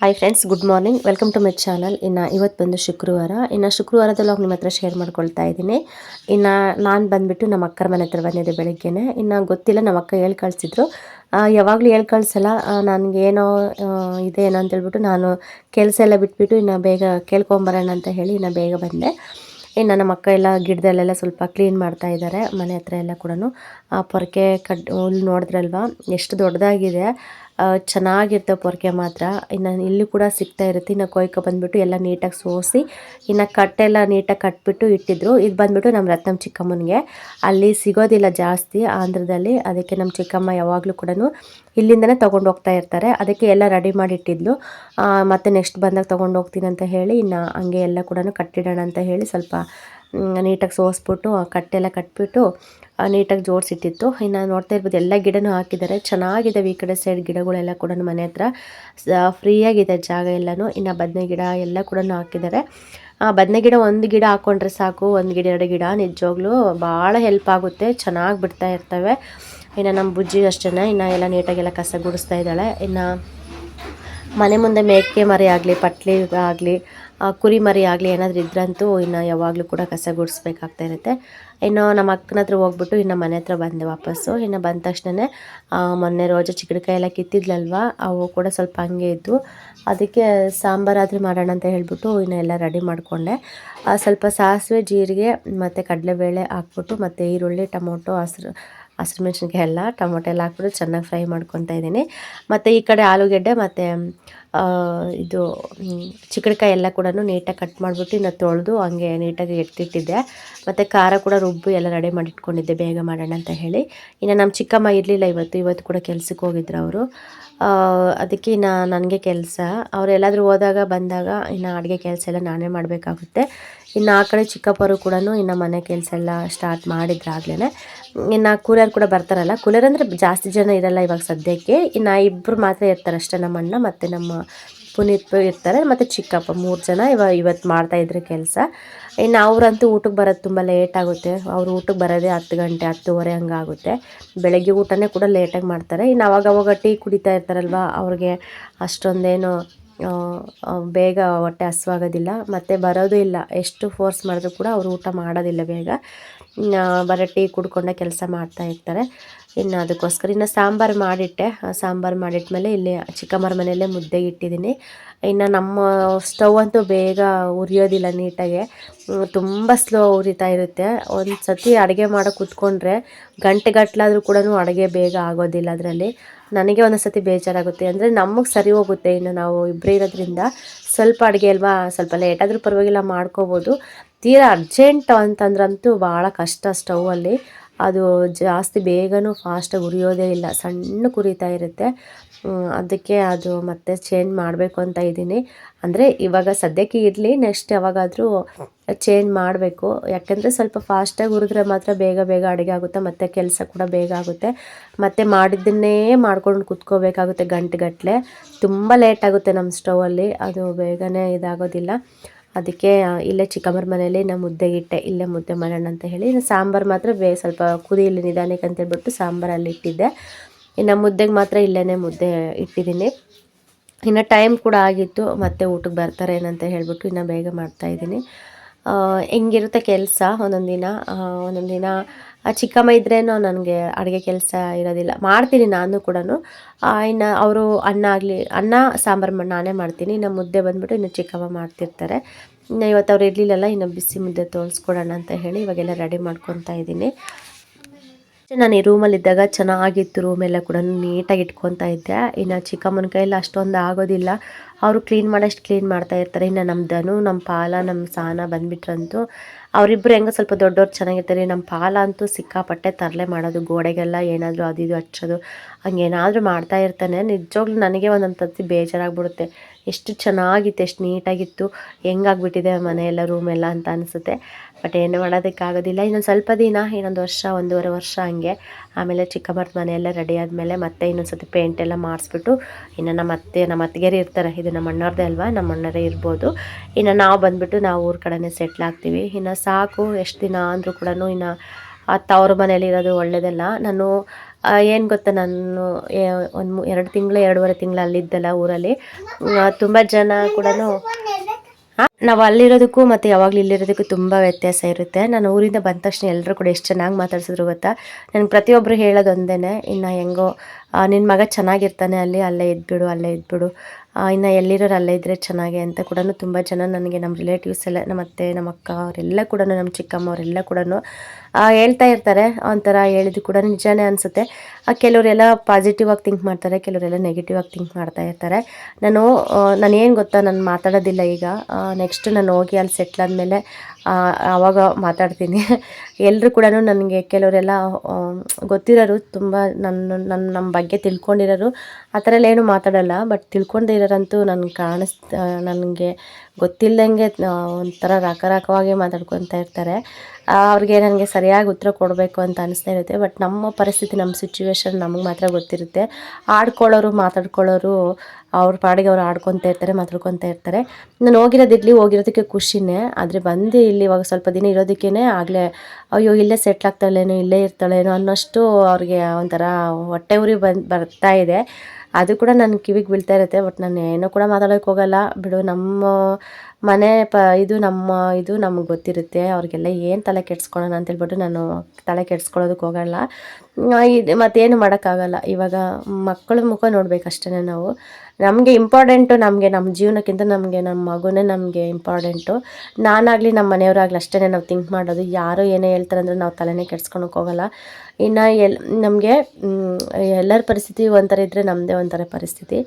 Hi friends good morning welcome to my channel ಇನ್ನು ಇವತ್ತು ಬಂದು ಶುಕ್ರವಾರ. ಇನ್ನು ಶುಕ್ರವಾರದಲ್ಲಿ ನಿಮ್ಮ ಹತ್ರ ಶೇರ್ ಮಾಡ್ಕೊಳ್ತಾ ಇದ್ದೀನಿ. ಇನ್ನು ನಾನು ಬಂದುಬಿಟ್ಟು ನಮ್ಮ ಅಕ್ಕರ ಮನೆ ಹತ್ರ ಬಂದಿದ್ದೆ ಬೆಳಗ್ಗೆನೆ. ಇನ್ನು ಗೊತ್ತಿಲ್ಲ, ನಮ್ಮ ಅಕ್ಕ ಹೇಳಿ ಕಳಿಸಿದ್ರು. ಯಾವಾಗಲೂ ಹೇಳಿ ಕಳಿಸಲ್ಲ. ನನಗೇನೋ ಇದೆ ಏನೋ ಅಂತೇಳ್ಬಿಟ್ಟು ನಾನು ಕೆಲಸ ಎಲ್ಲ ಬಿಟ್ಬಿಟ್ಟು ಇನ್ನು ಬೇಗ ಕೇಳ್ಕೊಂಬರೋಣ ಅಂತ ಹೇಳಿ ಇನ್ನು ಬೇಗ ಬಂದೆ. ಇನ್ನು ನಮ್ಮ ಅಕ್ಕ ಎಲ್ಲ ಗಿಡದಲ್ಲೆಲ್ಲ ಸ್ವಲ್ಪ ಕ್ಲೀನ್ ಮಾಡ್ತಾ ಇದ್ದಾರೆ. ಮನೆ ಹತ್ರ ಎಲ್ಲ ಕೂಡ ಆ, ಪೊರಕೆ ಕಡ್ ಹುಲ್ಲು ನೋಡಿದ್ರಲ್ವ? ಎಷ್ಟು ದೊಡ್ಡದಾಗಿದೆ. ಚೆನ್ನಾಗಿರ್ತವೆ ಪೊರ್ಕೆ ಮಾತ್ರ. ಇನ್ನು ಇಲ್ಲಿ ಕೂಡ ಸಿಗ್ತಾ ಇರುತ್ತೆ. ಇನ್ನು ಕೊಯ್ಕೊ ಬಂದುಬಿಟ್ಟು ಎಲ್ಲ ನೀಟಾಗಿ ಸೋಸಿ, ಇನ್ನು ಕಟ್ಟೆಲ್ಲ ನೀಟಾಗಿ ಕಟ್ಬಿಟ್ಟು ಇಟ್ಟಿದ್ರು. ಇದು ಬಂದುಬಿಟ್ಟು ನಮ್ಮ ರತ್ನಮ್ಮ ಚಿಕ್ಕಮ್ಮನಿಗೆ. ಅಲ್ಲಿ ಸಿಗೋದಿಲ್ಲ ಜಾಸ್ತಿ ಆಂಧ್ರದಲ್ಲಿ. ಅದಕ್ಕೆ ನಮ್ಮ ಚಿಕ್ಕಮ್ಮ ಯಾವಾಗಲೂ ಕೂಡ ಇಲ್ಲಿಂದನೇ ತೊಗೊಂಡು ಹೋಗ್ತಾ ಇರ್ತಾರೆ. ಅದಕ್ಕೆ ಎಲ್ಲ ರೆಡಿ ಮಾಡಿ ಇಟ್ಟಿದ್ಲು. ಮತ್ತು ನೆಕ್ಸ್ಟ್ ಬಂದಾಗ ತೊಗೊಂಡು ಹೋಗ್ತೀನಿ ಅಂತ ಹೇಳಿ ಇನ್ನು ಹಂಗೆ ಎಲ್ಲ ಕೂಡ ಕಟ್ಟಿಡೋಣ ಅಂತ ಹೇಳಿ ಸ್ವಲ್ಪ ನೀಟಾಗಿ ಸೋಸ್ಬಿಟ್ಟು ಕಟ್ಟೆಲ್ಲ ಕಟ್ಬಿಟ್ಟು ನೀಟಾಗಿ ಜೋಡಿಸಿಟ್ಟಿತ್ತು. ಇನ್ನು ನೋಡ್ತಾ ಇರ್ಬೋದು, ಎಲ್ಲ ಗಿಡನೂ ಹಾಕಿದ್ದಾರೆ. ಚೆನ್ನಾಗಿದ್ದಾವೆ ಈ ಕಡೆ ಸೈಡ್ ಗಿಡಗಳೆಲ್ಲ ಕೂಡ ಮನೆ ಹತ್ರ. ಫ್ರೀಯಾಗಿದೆ ಜಾಗ ಎಲ್ಲನೂ. ಇನ್ನು ಬದನೆ ಗಿಡ ಎಲ್ಲ ಕೂಡ ಹಾಕಿದ್ದಾರೆ. ಬದನೆ ಗಿಡ ಒಂದು ಗಿಡ ಹಾಕ್ಕೊಂಡ್ರೆ ಸಾಕು, ಒಂದು ಗಿಡ, ಎರಡು ಗಿಡ. ನಿಜವಾಗ್ಲೂ ಭಾಳ ಹೆಲ್ಪ್ ಆಗುತ್ತೆ. ಚೆನ್ನಾಗಿ ಬಿಡ್ತಾ ಇರ್ತವೆ. ಇನ್ನು ನಮ್ಮ ಬುಜ್ಜಿ ಅಷ್ಟೇ ಇನ್ನು ಎಲ್ಲ ನೀಟಾಗೆಲ್ಲ ಕಸ ಗುಡಿಸ್ತಾ ಇದ್ದಾಳೆ. ಇನ್ನು ಮನೆ ಮುಂದೆ ಮೇಕೆ ಮರಿ ಆಗಲಿ, ಪಟ್ಲಿ ಆಗಲಿ ಕುರಿ ಮರಿ ಆಗಲಿ ಏನಾದರೂ ಇದ್ರಂತೂ ಇನ್ನು ಯಾವಾಗಲೂ ಕೂಡ ಕಸ ಗುಡಿಸ್ಬೇಕಾಗ್ತಾ ಇರುತ್ತೆ. ಇನ್ನು ನಮ್ಮ ಅಕ್ಕನ ಹತ್ರ ಹೋಗ್ಬಿಟ್ಟು ಇನ್ನು ಮನೆ ಹತ್ರ ಬಂದೆ ವಾಪಸ್ಸು. ಇನ್ನು ಬಂದ ತಕ್ಷಣ ಮೊನ್ನೆ ರೋಜ ಚಿಕ್ಕಡಿಕಾಯಿ ಎಲ್ಲ ಕಿತ್ತಿದ್ಲಲ್ವ, ಅವು ಕೂಡ ಸ್ವಲ್ಪ ಹಂಗೆ ಇದ್ದು ಅದಕ್ಕೆ ಸಾಂಬಾರಾದರೂ ಮಾಡೋಣ ಅಂತ ಹೇಳಿಬಿಟ್ಟು ಇನ್ನು ಎಲ್ಲ ರೆಡಿ ಮಾಡಿಕೊಂಡೆ. ಸ್ವಲ್ಪ ಸಾಸಿವೆ, ಜೀರಿಗೆ ಮತ್ತು ಕಡಲೆಬೇಳೆ ಹಾಕ್ಬಿಟ್ಟು ಮತ್ತು ಈರುಳ್ಳಿ, ಟೊಮೊಟೊ, ಹಸ್ರು ಹಸಿರು ಮೆಣಸಿನ್ಕಾಯಿ ಎಲ್ಲ ಟೊಮೊಟೊ ಎಲ್ಲ ಹಾಕ್ಬಿಟ್ಟು ಚೆನ್ನಾಗಿ ಫ್ರೈ ಮಾಡ್ಕೊತಾ ಇದ್ದೀನಿ. ಮತ್ತು ಈ ಕಡೆ ಆಲೂಗೆಡ್ಡೆ ಮತ್ತು ಇದು ಚಿಕ್ಕಡಿಕಾಯಿ ಎಲ್ಲ ಕೂಡ ನೀಟಾಗಿ ಕಟ್ ಮಾಡಿಬಿಟ್ಟು ಇನ್ನು ತೊಳೆದು ಹಂಗೆ ನೀಟಾಗಿ ಎತ್ತಿಟ್ಟಿದ್ದೆ ಮತ್ತು ಖಾರ ಕೂಡ ರುಬ್ಬು ಎಲ್ಲ ರೆಡಿ ಮಾಡಿ ಇಟ್ಕೊಂಡಿದ್ದೆ. ಬೇಗ ಮಾಡೋಣ ಅಂತ ಹೇಳಿ. ಇನ್ನು ನಮ್ಮ ಚಿಕ್ಕಮ್ಮ ಇರಲಿಲ್ಲ ಇವತ್ತು. ಇವತ್ತು ಕೂಡ ಕೆಲ್ಸಕ್ಕೆ ಹೋಗಿದ್ರು ಅವರು. ಅದಕ್ಕೆ ಇನ್ನು ನನಗೆ ಕೆಲಸ. ಅವ್ರು ಎಲ್ಲಾದರೂ ಹೋದಾಗ, ಬಂದಾಗ ಇನ್ನು ಅಡುಗೆ ಕೆಲಸ ಎಲ್ಲ ನಾನೇ ಮಾಡಬೇಕಾಗುತ್ತೆ. ಇನ್ನು ಆ ಕಡೆ ಚಿಕ್ಕಪ್ಪರು ಕೂಡ ಇನ್ನು ಮನೆ ಕೆಲಸ ಎಲ್ಲ ಸ್ಟಾರ್ಟ್ ಮಾಡಿದ್ರಾಗ್ಲೇ ಇನ್ನು ಕೂಲರ್ ಕೂಡ ಬರ್ತಾರಲ್ಲ, ಕೂಲರ್ ಅಂದರೆ ಜಾಸ್ತಿ ಜನ ಇರಲ್ಲ ಇವಾಗ ಸದ್ಯಕ್ಕೆ. ಇನ್ನು ಇಬ್ಬರು ಮಾತ್ರ ಇರ್ತಾರೆ ಅಷ್ಟೇ ನಮ್ಮ ಅಣ್ಣ ಮತ್ತು ನಮ್ಮ ಪುನೀತ್ ಇರ್ತಾರೆ, ಮತ್ತು ಚಿಕ್ಕಪ್ಪ ಮೂರು ಜನ ಇವಾಗ ಇವತ್ತು ಮಾಡ್ತಾಯಿದ್ರೆ ಕೆಲಸ. ಇನ್ನು ಅವರಂತೂ ಊಟಕ್ಕೆ ಬರೋದು ತುಂಬ ಲೇಟ್ ಆಗುತ್ತೆ. ಅವ್ರು ಊಟಕ್ಕೆ ಬರೋದೇ ಹತ್ತು ಗಂಟೆ, ಹತ್ತುವರೆ ಹಂಗಾಗುತ್ತೆ ಬೆಳಗ್ಗೆ ಊಟನೇ ಕೂಡ ಲೇಟಾಗಿ ಮಾಡ್ತಾರೆ. ಇನ್ನು ಅವಾಗ ಅವಾಗ ಟೀ ಕುಡಿತಾ ಇರ್ತಾರಲ್ವ, ಅವ್ರಿಗೆ ಅಷ್ಟೊಂದೇನು ಬೇಗ ಹೊಟ್ಟೆ ಹಸುವಾಗೋದಿಲ್ಲ. ಮತ್ತು ಬರೋದು ಇಲ್ಲ. ಎಷ್ಟು ಫೋರ್ಸ್ ಮಾಡಿದ್ರು ಕೂಡ ಅವರು ಊಟ ಮಾಡೋದಿಲ್ಲ ಬೇಗ. ಬರೋ ಟೀ ಕುಡ್ಕೊಂಡೆ ಕೆಲಸ ಮಾಡ್ತಾ ಇರ್ತಾರೆ. ಇನ್ನು ಅದಕ್ಕೋಸ್ಕರ ಇನ್ನು ಸಾಂಬಾರು ಮಾಡಿಟ್ಟೆ. ಸಾಂಬಾರು ಮಾಡಿಟ್ಮೇಲೆ ಇಲ್ಲಿ ಚಿಕ್ಕಮ್ಮರ ಮನೆಯಲ್ಲೇ ಮುದ್ದೆ ಇಟ್ಟಿದ್ದೀನಿ. ಇನ್ನು ನಮ್ಮ ಸ್ಟವ್ ಅಂತೂ ಬೇಗ ಉರಿಯೋದಿಲ್ಲ ನೀಟಾಗೆ. ತುಂಬ ಸ್ಲೋ ಉರಿತಾ ಇರುತ್ತೆ. ಒಂದು ಸತಿ ಅಡುಗೆ ಮಾಡೋ ಕೂತ್ಕೊಂಡ್ರೆ ಗಂಟೆಗಟ್ಟಲಾದರೂ ಕೂಡ ಅಡುಗೆ ಬೇಗ ಆಗೋದಿಲ್ಲ ಅದರಲ್ಲಿ. ನನಗೆ ಒಂದೊಂದು ಸತಿ ಬೇಜಾರಾಗುತ್ತೆ ಅಂದರೆ ನಮಗೆ ಸರಿ ಹೋಗುತ್ತೆ ಇನ್ನು ನಾವು ಇಬ್ಬರೇ ಇರೋದ್ರಿಂದ. ಸ್ವಲ್ಪ ಅಡುಗೆ ಅಲ್ವಾ? ಸ್ವಲ್ಪ ಲೇಟಾದರೂ ಪರವಾಗಿಲ್ಲ ಮಾಡ್ಕೋಬೋದು. ತೀರಾ ಅರ್ಜೆಂಟ್ ಅಂತಂದ್ರಂತೂ ಭಾಳ ಕಷ್ಟ ಸ್ಟೌವಲ್ಲಿ ಅದು ಜಾಸ್ತಿ ಬೇಗನೂ ಫಾಸ್ಟಾಗಿ ಉರಿಯೋದೇ ಇಲ್ಲ. ಸಣ್ಣ ಕುರಿತಾ ಇರುತ್ತೆ. ಅದಕ್ಕೆ ಅದು ಮತ್ತೆ ಚೇಂಜ್ ಮಾಡಬೇಕು ಅಂತ ಇದ್ದೀನಿ. ಅಂದರೆ ಇವಾಗ ಸದ್ಯಕ್ಕೆ ಇರಲಿ ನೆಕ್ಸ್ಟ್ ಯಾವಾಗಾದರೂ ಚೇಂಜ್ ಮಾಡಬೇಕು. ಯಾಕೆಂದರೆ ಸ್ವಲ್ಪ ಫಾಸ್ಟಾಗಿ ಹುರಿದ್ರೆ ಮಾತ್ರ ಬೇಗ ಬೇಗ ಅಡುಗೆ ಆಗುತ್ತೆ, ಮತ್ತು ಕೆಲಸ ಕೂಡ ಬೇಗ ಆಗುತ್ತೆ. ಮತ್ತು ಮಾಡಿದ್ದನ್ನೇ ಮಾಡ್ಕೊಂಡು ಕುತ್ಕೋಬೇಕಾಗುತ್ತೆ ಗಂಟೆಗಟ್ಟಲೆ ತುಂಬ ಲೇಟ್ ಆಗುತ್ತೆ ನಮ್ಮ ಸ್ಟೌವಲ್ಲಿ ಅದು ಬೇಗನೆ ಇದಾಗೋದಿಲ್ಲ. ಅದಕ್ಕೆ ಇಲ್ಲೇ ಚಿಕ್ಕಮ್ಮರ ಮನೇಲಿ ನಾನು ಮುದ್ದೆ ಇಟ್ಟೆ, ಇಲ್ಲೇ ಮುದ್ದೆ ಮಾಡೋಣ ಅಂತ ಹೇಳಿ. ಇನ್ನು ಸಾಂಬಾರು ಮಾತ್ರ ಬೇ, ಸ್ವಲ್ಪ ಕುದಿಯಲ್ಲಿ ನಿಧಾನಕ್ಕೆ ಅಂತೇಳ್ಬಿಟ್ಟು ಸಾಂಬಾರಲ್ಲಿ ಇಟ್ಟಿದ್ದೆ. ಇನ್ನು ಮುದ್ದೆಗೆ ಮಾತ್ರ ಇಲ್ಲೇ ಮುದ್ದೆ ಇಟ್ಟಿದ್ದೀನಿ. ಇನ್ನು ಟೈಮ್ ಕೂಡ ಆಗಿತ್ತು, ಮತ್ತೆ ಊಟಕ್ಕೆ ಬರ್ತಾರೆ ಏನಂತ ಹೇಳಿಬಿಟ್ಟು ಇನ್ನು ಬೇಗ ಮಾಡ್ತಾಯಿದ್ದೀನಿ ಹೆಂಗಿರುತ್ತೆ ಕೆಲಸ ಒಂದೊಂದು ದಿನ? ಒಂದೊಂದು ದಿನ ಚಿಕ್ಕಮ್ಮ ಇದ್ರೇನೋ ನನಗೆ ಅಡುಗೆ ಕೆಲಸ ಇರೋದಿಲ್ಲ. ಮಾಡ್ತೀನಿ ನಾನು ಕೂಡ ಇನ್ನು ಅವರು ಅನ್ನ ಆಗಲಿ, ಅನ್ನ, ಸಾಂಬಾರು ನಾನೇ ಮಾಡ್ತೀನಿ. ಇನ್ನು ಮುದ್ದೆ ಬಂದುಬಿಟ್ಟು ಇನ್ನು ಚಿಕ್ಕಮ್ಮ ಮಾಡ್ತಿರ್ತಾರೆ. ಇನ್ನು ಇವತ್ತು ಅವ್ರು ಇರಲಿಲ್ಲಲ್ಲ, ಇನ್ನು ಬಿಸಿ ಮುದ್ದೆ ತೋರಿಸ್ಕೊಡೋಣ ಅಂತ ಹೇಳಿ ಇವಾಗೆಲ್ಲ ರೆಡಿ ಮಾಡ್ಕೊತಾ ಇದ್ದೀನಿ. ನಾನು ಈ ರೂಮಲ್ಲಿದ್ದಾಗ ಚೆನ್ನಾಗಿತ್ತು ರೂಮೆಲ್ಲ ಕೂಡ ನೀಟಾಗಿ ಇಟ್ಕೊತಾ ಇದ್ದೆ. ಇನ್ನು ಚಿಕ್ಕಮ್ಮನ ಕೈಯಲ್ಲಿ ಅಷ್ಟೊಂದು ಆಗೋದಿಲ್ಲ. ಅವರು ಕ್ಲೀನ್ ಮಾಡೋಷ್ಟು ಕ್ಲೀನ್ ಮಾಡ್ತಾ ಇರ್ತಾರೆ. ಇನ್ನು ನಮ್ಮ ಧನು ನಮ್ಮ ಪಾಲ ನಮ್ಮ ಸಾನ ಬಂದುಬಿಟ್ರಂತೂ. ಅವರಿಬ್ಬರು ಹೆಂಗೆ ಸ್ವಲ್ಪ ದೊಡ್ಡವ್ರು ಚೆನ್ನಾಗಿರ್ತಾರೆ. ನಮ್ಮ ಪಾಲ ಅಂತೂ ಸಿಕ್ಕಾಪಟ್ಟೆ ತರಲೆ ಮಾಡೋದು, ಗೋಡೆಗೆಲ್ಲ ಏನಾದರೂ ಅದು ಇದು ಹಚ್ಚೋದು, ಹಂಗೇನಾದರೂ ಮಾಡ್ತಾ ಇರ್ತಾನೆ. ನಿಜವಾಗ್ಲೂ ನನಗೆ ಒಂದೊಂದು ತತ್ತಿ ಬೇಜಾರಾಗ್ಬಿಡುತ್ತೆ. ಎಷ್ಟು ಚೆನ್ನಾಗಿತ್ತು, ಎಷ್ಟು ನೀಟಾಗಿತ್ತು, ಹೆಂಗಾಗ್ಬಿಟ್ಟಿದೆ ಮನೆಯೆಲ್ಲ ರೂಮೆಲ್ಲ ಅಂತ ಅನಿಸುತ್ತೆ. ಬಟ್ ಏನು ಮಾಡೋದಕ್ಕಾಗೋದಿಲ್ಲ. ಇನ್ನೊಂದು ಸ್ವಲ್ಪ ದಿನ, ಇನ್ನೊಂದು ವರ್ಷ, ಒಂದೂವರೆ ವರ್ಷ ಹಂಗೆ. ಆಮೇಲೆ ಚಿಕ್ಕಮ್ಮರ ಮನೆಯೆಲ್ಲ ರೆಡಿ ಆದಮೇಲೆ ಮತ್ತೆ ಇನ್ನೊಂದು ಸತಿ ಪೇಂಟ್ ಎಲ್ಲ ಮಾಡಿಸ್ಬಿಟ್ಟು, ಇನ್ನು ನಮ್ಮ ಅತ್ತೆ, ನಮ್ಮ ಅತ್ತಿಗೆರೆ ಇರ್ತಾರೆ. ಇದು ನಮ್ಮ ಅಣ್ಣವ್ರದ್ದೇ ಅಲ್ವಾ? ನಮ್ಮ ಅಣ್ಣರೇ ಇರ್ಬೋದು. ಇನ್ನು ನಾವು ಬಂದುಬಿಟ್ಟು ನಾವು ಊರ ಕಡೆನೇ ಸೆಟ್ಲ್ ಆಗ್ತೀವಿ. ಇನ್ನು ಸಾಕು, ಎಷ್ಟು ದಿನ ಅಂದರೂ ಕೂಡ ಇನ್ನು ಆ ತವ್ರ ಮನೇಲಿ ಇರೋದು ಒಳ್ಳೆಯದಲ್ಲ ನಾನು ಏನು ಗೊತ್ತಾ? ನಾನು ಒಂದು ಎರಡು ತಿಂಗಳು, ಎರಡೂವರೆ ತಿಂಗಳು ಅಲ್ಲಿದ್ದಲ್ಲ ಊರಲ್ಲಿ. ತುಂಬ ಜನ ಕೂಡ ನಾವು ಅಲ್ಲಿರೋದಕ್ಕೂ ಮತ್ತು ಯಾವಾಗಲೂ ಇಲ್ಲಿರೋದಕ್ಕೂ ತುಂಬ ವ್ಯತ್ಯಾಸ ಇರುತ್ತೆ. ನಾನು ಊರಿಂದ ಬಂದ ತಕ್ಷಣ ಎಲ್ಲರೂ ಕೂಡ ಎಷ್ಟು ಚೆನ್ನಾಗಿ ಮಾತಾಡ್ಸಿದ್ರು ಗೊತ್ತಾ? ನನಗೆ ಪ್ರತಿಯೊಬ್ಬರು ಹೇಳೋದೊಂದೇ ಇನ್ನು ಹೆಂಗೋ ನಿನ್ನ ಮಗ ಚೆನ್ನಾಗಿರ್ತಾನೆ, ಅಲ್ಲಿ ಅಲ್ಲೇ ಇದ್ಬಿಡು ಅಲ್ಲೇ ಇದ್ಬಿಡು. ಇನ್ನು ಎಲ್ಲಿರೋರು ಅಲ್ಲೇ ಇದ್ದರೆ ಚೆನ್ನಾಗೆ ಅಂತ ಕೂಡ ತುಂಬ ಜನ ನನಗೆ ನಮ್ಮ ರಿಲೇಟಿವ್ಸ್ ಎಲ್ಲ, ನಮ್ಮ ಅತ್ತೆ, ನಮ್ಮ ಅಕ್ಕ ಅವರೆಲ್ಲ ಕೂಡ ನಮ್ಮ ಚಿಕ್ಕಮ್ಮ ಅವರೆಲ್ಲ ಕೂಡ ಹೇಳ್ತಾ ಇರ್ತಾರೆ. ಒಂಥರ ಹೇಳಿದ್ದು ಕೂಡ ನಿಜಾನೇ ಅನಿಸುತ್ತೆ. ಕೆಲವರೆಲ್ಲ ಪಾಸಿಟಿವ್ ಆಗಿ ಥಿಂಕ್ ಮಾಡ್ತಾರೆ, ಕೆಲವರೆಲ್ಲ ನೆಗೆಟಿವ್ ಆಗಿ ಥಿಂಕ್ ಮಾಡ್ತಾ ಇರ್ತಾರೆ. ನಾನು ನಾನು ಏನು ಗೊತ್ತಾ, ನಾನು ಮಾತಾಡೋದಿಲ್ಲ ಈಗ. ನೆಕ್ಸ್ಟ್ ನಾನು ಹೋಗಿ ಅಲ್ಲಿ ಸೆಟ್ಲ್ ಆದಮೇಲೆ ಆವಾಗ ಮಾತಾಡ್ತೀನಿ. ಎಲ್ಲರೂ ಕೂಡ ನನಗೆ ಕೆಲವರೆಲ್ಲ ಗೊತ್ತಿರೋರು ತುಂಬ ನನ್ನ ನನ್ನ ನಮ್ಮ ಬಗ್ಗೆ ತಿಳ್ಕೊಂಡಿರೋರು ಆ ಥರ ಎಲ್ಲ ಏನು ಮಾತಾಡಲ್ಲ. ಬಟ್ ತಿಳ್ಕೊಂಡೇ ಇರೋರಂತೂ ನನಗೆ ಕಾಣಿಸ್ ನನಗೆ ಗೊತ್ತಿಲ್ಲದಂಗೆ ಒಂಥರ ರಾಕ ರಾಕವಾಗಿ ಮಾತಾಡ್ಕೊತ ಇರ್ತಾರೆ. ಅವ್ರಿಗೆ ನನಗೆ ಸರಿಯಾಗಿ ಉತ್ತರ ಕೊಡಬೇಕು ಅಂತ ಅನಿಸ್ತಾ ಇರುತ್ತೆ. ಬಟ್ ನಮ್ಮ ಪರಿಸ್ಥಿತಿ, ನಮ್ಮ ಸಿಚುವೇಶನ್ ನಮಗೆ ಮಾತ್ರ ಗೊತ್ತಿರುತ್ತೆ. ಆಡ್ಕೊಳ್ಳೋರು ಮಾತಾಡ್ಕೊಳ್ಳೋರು ಅವ್ರ ಪಾಡಿಗೆ ಅವ್ರು ಆಡ್ಕೊತಾ ಇರ್ತಾರೆ ಮಾತಾಡ್ಕೊತ ಇರ್ತಾರೆ. ನಾನು ಹೋಗಿರೋದಿರಲಿ ಹೋಗಿರೋದಕ್ಕೆ ಖುಷಿನೇ. ಆದರೆ ಬಂದು ಇಲ್ಲಿ ಇವಾಗ ಸ್ವಲ್ಪ ದಿನ ಇರೋದಕ್ಕೇ ಆಗಲೇ, ಅಯ್ಯೋ, ಇಲ್ಲೇ ಸೆಟ್ಲ್ ಆಗ್ತಾಳೇನೋ, ಇಲ್ಲೇ ಇರ್ತಾಳೇನೋ ಅನ್ನೋಷ್ಟು ಅವ್ರಿಗೆ ಒಂಥರ ಹೊಟ್ಟೆ ಉರಿ ಬಂದು, ಬರ್ತಾ ಇದೆ. ಅದು ಕೂಡ ನನ್ನ ಕಿವಿಗೆ ಬೀಳ್ತಾ ಇರುತ್ತೆ. ಬಟ್ ನಾನು ಏನೂ ಕೂಡ ಮಾತಾಡೋಕ್ಕೆ ಹೋಗಲ್ಲ. ಬಿಡು, ನಮ್ಮ ಮನೆ ಪ, ಇದು ನಮ್ಮ, ಇದು ನಮಗೆ ಗೊತ್ತಿರುತ್ತೆ. ಅವ್ರಿಗೆಲ್ಲ ಏನು ತಲೆ ಕೆಡ್ಸ್ಕೊಳ್ಳೋಣ ಅಂತೇಳ್ಬಿಟ್ಟು ನಾನು ತಲೆ ಕೆಡ್ಸ್ಕೊಳ್ಳೋದಕ್ಕೆ ಹೋಗಲ್ಲ. ಇದು ಮತ್ತೇನು ಮಾಡೋಕ್ಕಾಗಲ್ಲ. ಇವಾಗ ಮಕ್ಕಳ ಮುಖ ನೋಡಬೇಕಷ್ಟೇ ನಾವು. ನಮಗೆ ಇಂಪಾರ್ಟೆಂಟು ನಮಗೆ ನಮ್ಮ ಜೀವನಕ್ಕಿಂತ ನಮಗೆ ನಮ್ಮ ಮಗುನೇ ನಮಗೆ ಇಂಪಾರ್ಟೆಂಟು ನಾನಾಗಲಿ ನಮ್ಮ ಮನೆಯವರಾಗಲಿ ಅಷ್ಟೇ ನಾವು ಥಿಂಕ್ ಮಾಡೋದು. ಯಾರು ಏನೇ ಹೇಳ್ತಾರೆ ಅಂದರೆ ನಾವು ತಲೆನೇ ಕೆಡ್ಸ್ಕೊಳಕ್ಕೆ ಹೋಗಲ್ಲ. ಇನ್ನು ಎಲ್, ನಮಗೆ ಎಲ್ಲರ ಪರಿಸ್ಥಿತಿ ಒಂಥರ ಇದ್ದರೆ ನಮ್ಮದೇ ಒಂಥರ ಪರಿಸ್ಥಿತಿ.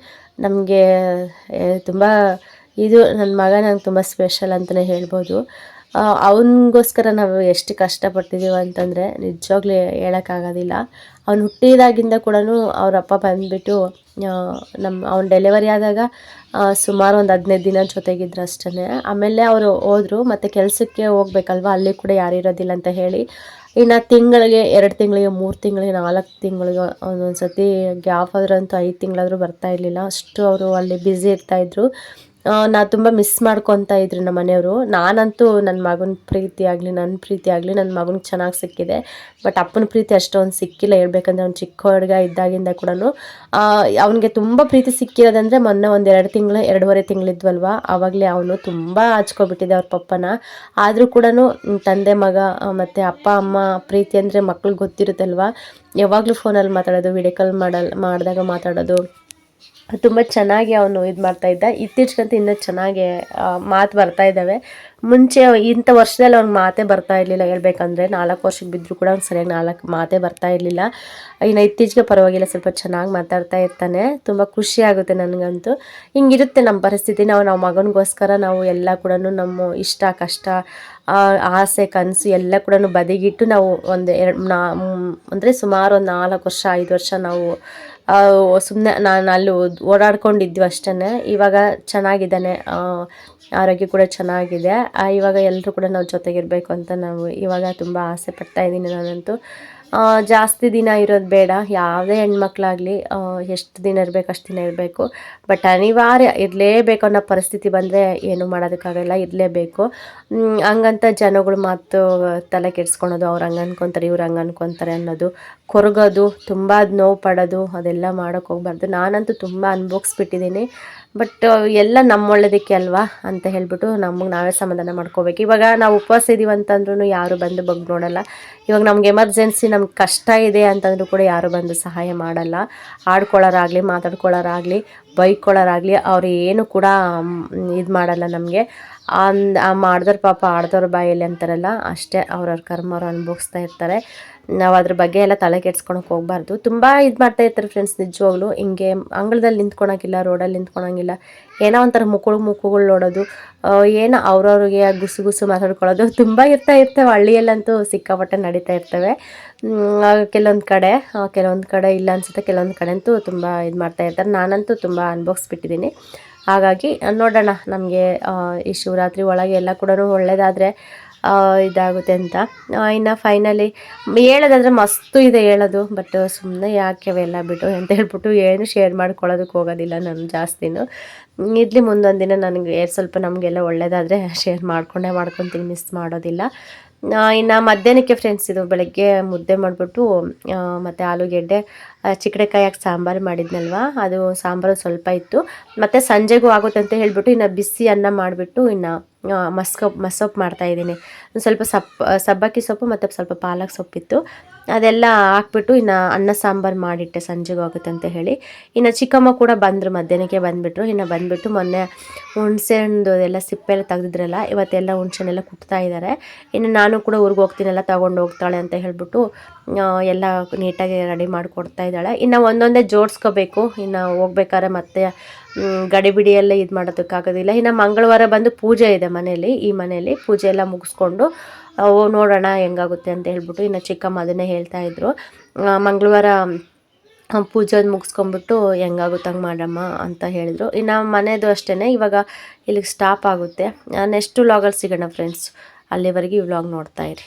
ನಮಗೆ ತುಂಬ ಇದು ನನ್ನ ಮಗ ನಂಗೆ ತುಂಬ ಸ್ಪೆಷಲ್ ಅಂತಲೇ ಹೇಳ್ಬೋದು. ಅವನಿಗೋಸ್ಕರ ನಾವು ಎಷ್ಟು ಕಷ್ಟಪಡ್ತಿದ್ದೀವಿ ಅಂತಂದರೆ ನಿಜವಾಗ್ಲೂ ಹೇಳೋಕ್ಕಾಗೋದಿಲ್ಲ. ಅವನು ಹುಟ್ಟಿದಾಗಿಂದ ಕೂಡ ಅವ್ರ ಅಪ್ಪ ಬಂದುಬಿಟ್ಟು ನಮ್ಮ ಅವ್ನು ಡೆಲಿವರಿ ಆದಾಗ ಸುಮಾರು ಒಂದು ಹದಿನೈದು ದಿನ ಜೊತೆಗಿದ್ರು ಅಷ್ಟೇ ಆಮೇಲೆ ಅವರು ಹೋದರು, ಮತ್ತು ಕೆಲಸಕ್ಕೆ ಹೋಗ್ಬೇಕಲ್ವ, ಅಲ್ಲಿ ಕೂಡ ಯಾರು ಇರೋದಿಲ್ಲ ಅಂತ ಹೇಳಿ. ಇನ್ನು ತಿಂಗಳಿಗೆ, ಎರಡು ತಿಂಗಳಿಗೆ, ಮೂರು ತಿಂಗಳಿಗೆ, ನಾಲ್ಕು ತಿಂಗಳಿಗೆ ಒಂದೊಂದು ಸತಿ ಗ್ಯಾಪ್ ಆದ್ರಂತೂ ಐದು ತಿಂಗಳಾದರೂ ಬರ್ತಾ ಇರಲಿಲ್ಲ. ಅಷ್ಟು ಅವರು ಅಲ್ಲಿ ಬ್ಯುಸಿ ಇರ್ತಾಯಿದ್ರು ನಾ ತುಂಬ ಮಿಸ್ ಮಾಡ್ಕೊತಾ ಇದ್ರು ನಮ್ಮ ಮನೆಯವರು. ನಾನಂತೂ ನನ್ನ ಮಗನ ಪ್ರೀತಿ ಆಗಲಿ ನನ್ನ ಪ್ರೀತಿ ಆಗಲಿ ನನ್ನ ಮಗನಿಗೆ ಚೆನ್ನಾಗಿ ಸಿಕ್ಕಿದೆ. ಬಟ್ ಅಪ್ಪನ ಪ್ರೀತಿ ಅಷ್ಟೊಂದು ಸಿಕ್ಕಿಲ್ಲ. ಹೇಳ್ಬೇಕಂದ್ರೆ ಅವ್ನು ಚಿಕ್ಕ ಹುಡುಗ ಇದ್ದಾಗಿಂದ ಕೂಡ ಅವನಿಗೆ ತುಂಬ ಪ್ರೀತಿ ಸಿಕ್ಕಿರೋದಂದರೆ ಮೊನ್ನೆ ಒಂದು ಎರಡು ತಿಂಗಳು, ಎರಡೂವರೆ ತಿಂಗಳಿದ್ವಲ್ವ ಆವಾಗಲೇ ಅವನು ತುಂಬ ಹಚ್ಕೊಬಿಟ್ಟಿದೆ ಅವ್ರ ಪಪ್ಪನ. ಆದರೂ ಕೂಡ ತಂದೆ ಮಗ ಮತ್ತು ಅಪ್ಪ, ಅಮ್ಮ ಪ್ರೀತಿ ಅಂದರೆ ಮಕ್ಳಿಗೆ ಗೊತ್ತಿರುತ್ತಲ್ವ? ಯಾವಾಗಲೂ ಫೋನಲ್ಲಿ ಮಾತಾಡೋದು ವಿಡಿಯೋ ಕಾಲ್ ಮಾಡಲ್, ಮಾಡಿದಾಗ ಮಾತಾಡೋದು. ತುಂಬ ಚೆನ್ನಾಗಿ ಅವನು ಇದು ಮಾಡ್ತಾಯಿದ್ದ ಇತ್ತೀಚೆಗಂತೂ ಇನ್ನೂ ಚೆನ್ನಾಗಿ ಮಾತು ಬರ್ತಾ ಇದ್ದಾವೆ. ಮುಂಚೆ ಇಂಥ ವರ್ಷದಲ್ಲಿ ಅವ್ನಿಗೆ ಮಾತೇ ಬರ್ತಾ ಇರಲಿಲ್ಲ. ಹೇಳ್ಬೇಕಂದ್ರೆ ನಾಲ್ಕು ವರ್ಷಕ್ಕೆ ಬಿದ್ದರೂ ಕೂಡ ಅವ್ನು ಸರಿಯಾಗಿ ನಾಲ್ಕು ಮಾತೇ ಬರ್ತಾ ಇರಲಿಲ್ಲ. ಇನ್ನು ಇತ್ತೀಚೆಗೆ ಪರವಾಗಿಲ್ಲ, ಸ್ವಲ್ಪ ಚೆನ್ನಾಗಿ ಮಾತಾಡ್ತಾ ಇರ್ತಾನೆ. ತುಂಬ ಖುಷಿ ಆಗುತ್ತೆ ನನಗಂತೂ. ಹಿಂಗಿರುತ್ತೆ ನಮ್ಮ ಪರಿಸ್ಥಿತಿ. ನಾವು ನಮ್ಮ ಮಗನಿಗೋಸ್ಕರ ನಾವು ಎಲ್ಲ ಕೂಡ ನಮ್ಮ ಇಷ್ಟ, ಕಷ್ಟ ಆಸೆ, ಕನಸು ಎಲ್ಲ ಕೂಡ ಬದಿಗಿಟ್ಟು ನಾವು ಒಂದು ಎರಡು, ನಾ ಅಂದರೆ ಸುಮಾರು ಒಂದು ನಾಲ್ಕು ವರ್ಷ, ಐದು ವರ್ಷ ನಾವು ಸುಮ್ಮನೆ ನಾನು ಅಲ್ಲಿ ಓಡಾಡ್ಕೊಂಡಿದ್ವಿ ಅಷ್ಟೇ ಇವಾಗ ಚೆನ್ನಾಗಿದ್ದಾನೆ. ಆರೋಗ್ಯ ಕೂಡ ಚೆನ್ನಾಗಿದೆ. ಇವಾಗ ಎಲ್ಲರೂ ಕೂಡ ನಾವು ಜೊತೆಗಿರಬೇಕು ಅಂತ ನಾವು ಇವಾಗ ತುಂಬ ಆಸೆ ಪಡ್ತಾ ಇದ್ದೀನಿ ನಾನಂತೂ. ಜಾಸ್ತಿ ದಿನ ಇರೋದು ಬೇಡ. ಯಾವುದೇ ಹೆಣ್ಮಕ್ಳಾಗಲಿ ಎಷ್ಟು ದಿನ ಇರಬೇಕು, ಅಷ್ಟು ದಿನ ಇರಬೇಕು. ಬಟ್ ಅನಿವಾರ್ಯ, ಇರಲೇಬೇಕು ಅನ್ನೋ ಪರಿಸ್ಥಿತಿ ಬಂದರೆ ಏನು ಮಾಡೋದಕ್ಕಾಗಲ್ಲ, ಇರಲೇಬೇಕು. ಹಂಗಂತ ಜನಗಳು ಮಾತು ತಲೆ ಕೆಡಿಸ್ಕೊಳೋದು, ಅವ್ರು ಹಂಗೆ ಅನ್ಕೊತಾರೆ, ಇವ್ರು ಹಂಗೆ ಅನ್ಕೊತಾರೆ ಅನ್ನೋದು ಕೊರಗೋದು, ತುಂಬ ನೋವು ಪಡೋದು, ಅದೆಲ್ಲ ಮಾಡೋಕ್ಕೆ ಹೋಗ್ಬಾರ್ದು. ನಾನಂತೂ ತುಂಬ ಅನ್ಭೋಗಿಸ್ಬಿಟ್ಟಿದ್ದೀನಿ ಬಟ್ ಎಲ್ಲ ನಮ್ಮ ಒಳ್ಳೇದಕ್ಕೆ ಅಲ್ವಾ ಅಂತ ಹೇಳ್ಬಿಟ್ಟು ನಮಗೆ ನಾವೇ ಸಮಾಧಾನ ಮಾಡ್ಕೋಬೇಕು. ಇವಾಗ ನಾವು ಉಪವಾಸ ಇದ್ದೀವಿ ಅಂತಂದ್ರೂ ಯಾರು ಬಂದು ಬಗ್ಗೆ ನೋಡಲ್ಲ. ಇವಾಗ ನಮ್ಗೆ ಎಮರ್ಜೆನ್ಸಿ ನಮ್ಗೆ ಕಷ್ಟ ಇದೆ ಅಂತಂದ್ರೂ ಕೂಡ ಯಾರು ಬಂದು ಸಹಾಯ ಮಾಡಲ್ಲ. ಆಡ್ಕೊಳ್ಳೋರಾಗಲಿ, ಮಾತಾಡ್ಕೊಳ್ಳೋರಾಗಲಿ, ಬೈಕೊಳ್ಳೋರಾಗಲಿ, ಅವ್ರು ಏನು ಕೂಡ ಇದು ಮಾಡಲ್ಲ ನಮಗೆ. ಅಂದ್ ಆ ಮಾಡ್ದವ್ರ ಪಾಪ ಆಡ್ದವ್ರ ಬಾಯಲ್ಲಿ ಅಂತಾರಲ್ಲ, ಅಷ್ಟೇ ಅವ್ರವ್ರ ಕರ್ಮ ಅವ್ರು ಅನುಭವಿಸ್ತಾ ಇರ್ತಾರೆ. ನಾವು ಅದ್ರ ಬಗ್ಗೆ ಎಲ್ಲ ತಲೆ ಕೆಡ್ಸ್ಕೊಳಕ್ಕೆ ಹೋಗ್ಬಾರ್ದು. ತುಂಬ ಇದು ಮಾಡ್ತಾ ಇರ್ತಾರೆ ಫ್ರೆಂಡ್ಸ್ ನಿಜವಾಗ್ಲು. ಹಿಂಗೆ ಅಂಗಳದಲ್ಲಿ ನಿಂತ್ಕೊಳಂಗಿಲ್ಲ, ರೋಡಲ್ಲಿ ನಿಂತ್ಕೊಳಂಗಿಲ್ಲ, ಏನೋ ಒಂಥರ ಮುಕ್ಕಳು ಮುಕ್ಕುಗಳು ನೋಡೋದು ಏನೋ ಅವ್ರವ್ರಿಗೆ ಗುಸು ಗುಸು ಮಾತಾಡ್ಕೊಳ್ಳೋದು, ತುಂಬ ಇರ್ತಾ ಇರ್ತವೆ. ಹಳ್ಳಿಯಲ್ಲಂತೂ ಸಿಕ್ಕಾಪಟ್ಟೆ ನಡೀತಾ ಇರ್ತವೆ. ಕೆಲವೊಂದು ಕಡೆ ಕೆಲವೊಂದು ಕಡೆ ಇಲ್ಲ ಅನ್ಸುತ್ತೆ, ಕೆಲವೊಂದು ಕಡೆ ಅಂತೂ ತುಂಬ ಇದು ಮಾಡ್ತಾ ಇರ್ತಾರೆ. ನಾನಂತೂ ತುಂಬ ಅನುಭವಿಸ್ಬಿಟ್ಟಿದ್ದೀನಿ. ಹಾಗಾಗಿ ನೋಡೋಣ ನಮಗೆ ಈ ಶಿವರಾತ್ರಿ ಒಳಗೆ ಎಲ್ಲ ಕೂಡ ಒಳ್ಳೆಯದಾದರೆ ಇದಾಗುತ್ತೆ ಅಂತ. ಇನ್ನು ಫೈನಲಿ ಹೇಳೋದಾದರೆ ಮಸ್ತು ಇದೆ ಹೇಳೋದು ಬಟ್ ಸುಮ್ಮನೆ ಯಾಕೆ ಅವೆಲ್ಲ ಬಿಟ್ಟು ಅಂತ ಹೇಳ್ಬಿಟ್ಟು ಏನು ಶೇರ್ ಮಾಡ್ಕೊಳ್ಳೋದಕ್ಕೆ ಹೋಗೋದಿಲ್ಲ ನಾನು ಜಾಸ್ತಿನೂ. ಇರಲಿ ಮುಂದೊಂದು ದಿನ ನನಗೆ ಸ್ವಲ್ಪ ನಮಗೆಲ್ಲ ಒಳ್ಳೆಯದಾದರೆ ಶೇರ್ ಮಾಡಿಕೊಂಡೇ ಮಾಡ್ಕೊತೀನಿ ಮಿಸ್ ಮಾಡೋದಿಲ್ಲ. ಇನ್ನು ಮಧ್ಯಾಹ್ನಕ್ಕೆ ಫ್ರೆಂಡ್ಸ್ ಇದು, ಬೆಳಗ್ಗೆ ಮುದ್ದೆ ಮಾಡಿಬಿಟ್ಟು ಮತ್ತು ಆಲೂಗೆಡ್ಡೆ ಚಿಕ್ಕಡೆಕಾಯಿ ಹಾಕಿ ಸಾಂಬಾರು ಮಾಡಿದ್ನಲ್ವ? ಅದು ಸಾಂಬಾರು ಸ್ವಲ್ಪ ಇತ್ತು. ಮತ್ತು ಸಂಜೆಗೂ ಆಗುತ್ತೆ ಅಂತ ಹೇಳಿಬಿಟ್ಟು ಇನ್ನು ಬಿಸಿ ಅನ್ನ ಮಾಡಿಬಿಟ್ಟು ಇನ್ನು ಮಸ್ಕೊಪ್ ಮಸೊಪ್ಪು ಮಾಡ್ತಾಯಿದ್ದೀನಿ ಸ್ವಲ್ಪ ಸಪ್, ಸಬ್ಬಕ್ಕಿ ಸೊಪ್ಪು ಮತ್ತು ಸ್ವಲ್ಪ ಪಾಲಕ್ ಸೊಪ್ಪಿತ್ತು. ಅದೆಲ್ಲ ಹಾಕ್ಬಿಟ್ಟು ಇನ್ನು ಅನ್ನ ಸಾಂಬಾರು ಮಾಡಿಟ್ಟೆ, ಸಂಜೆಗೆ ಆಗುತ್ತೆ ಅಂತ ಹೇಳಿ. ಇನ್ನು ಚಿಕ್ಕಮ್ಮ ಕೂಡ ಬಂದರು ಮಧ್ಯಾಹ್ನಕ್ಕೆ ಬಂದುಬಿಟ್ರು. ಇನ್ನು ಬಂದುಬಿಟ್ಟು ಮೊನ್ನೆ ಹುಣಸೆ ಹಣ್ಣು ಎಲ್ಲ ಸಿಪ್ಪೆ ಎಲ್ಲ ತೆಗೆದಿದ್ರಲ್ಲ, ಇವತ್ತೆಲ್ಲ ಹುಣ್ಸೆನೆಲ್ಲ ಕುಟ್ತಾ ಇದ್ದಾರೆ ಇನ್ನು ನಾನು ಕೂಡ ಊರಿಗೆ ಹೋಗ್ತೀನಲ್ಲ, ತೊಗೊಂಡು ಹೋಗ್ತಾಳೆ ಅಂತ ಹೇಳಿಬಿಟ್ಟು ಎಲ್ಲ ನೀಟಾಗಿ ರೆಡಿ ಮಾಡಿಕೊಡ್ತಾ ಇದ್ದಾಳೆ. ಇನ್ನು ಒಂದೊಂದೇ ಜೋಡಿಸ್ಕೋಬೇಕು. ಇನ್ನು ಹೋಗ್ಬೇಕಾದ್ರೆ ಮತ್ತೆ ಗಡಿಬಿಡಿಯೆಲ್ಲ ಗಡಿಬಿಡಿಯಲ್ಲೇ ಇದು ಮಾಡೋದಕ್ಕಾಗೋದಿಲ್ಲ. ಇನ್ನು ಮಂಗಳವಾರ ಬಂದು ಪೂಜೆ ಇದೆ ಮನೆಯಲ್ಲಿ, ಈ ಮನೆಯಲ್ಲಿ ಪೂಜೆ ಎಲ್ಲ ಮುಗಿಸ್ಕೊಂಡು ನೋಡೋಣ ಹೆಂಗಾಗುತ್ತೆ ಅಂತ ಹೇಳ್ಬಿಟ್ಟು ಇನ್ನು ಚಿಕ್ಕಮ್ಮ ಅದನ್ನೇ ಹೇಳ್ತಾ ಇದ್ರು. ಮಂಗಳವಾರ ಪೂಜೆ ಮುಗಿಸ್ಕೊಂಬಿಟ್ಟು ಹೆಂಗಾಗುತ್ತೆ ಹಂಗೆ ಮಾಡಮ್ಮ ಅಂತ ಹೇಳಿದ್ರು. ಇನ್ನು ಮನೆಯದು ಅಷ್ಟೇ ಇವಾಗ ಇಲ್ಲಿಗೆ ಸ್ಟಾಪ್ ಆಗುತ್ತೆ. ನೆಕ್ಸ್ಟ್ ವ್ಲಾಗಲ್ಲಿ ಸಿಗೋಣ ಫ್ರೆಂಡ್ಸ್ ಅಲ್ಲಿವರೆಗೆ ಈ ವ್ಲಾಗ್ ನೋಡ್ತಾ ಇರಿ.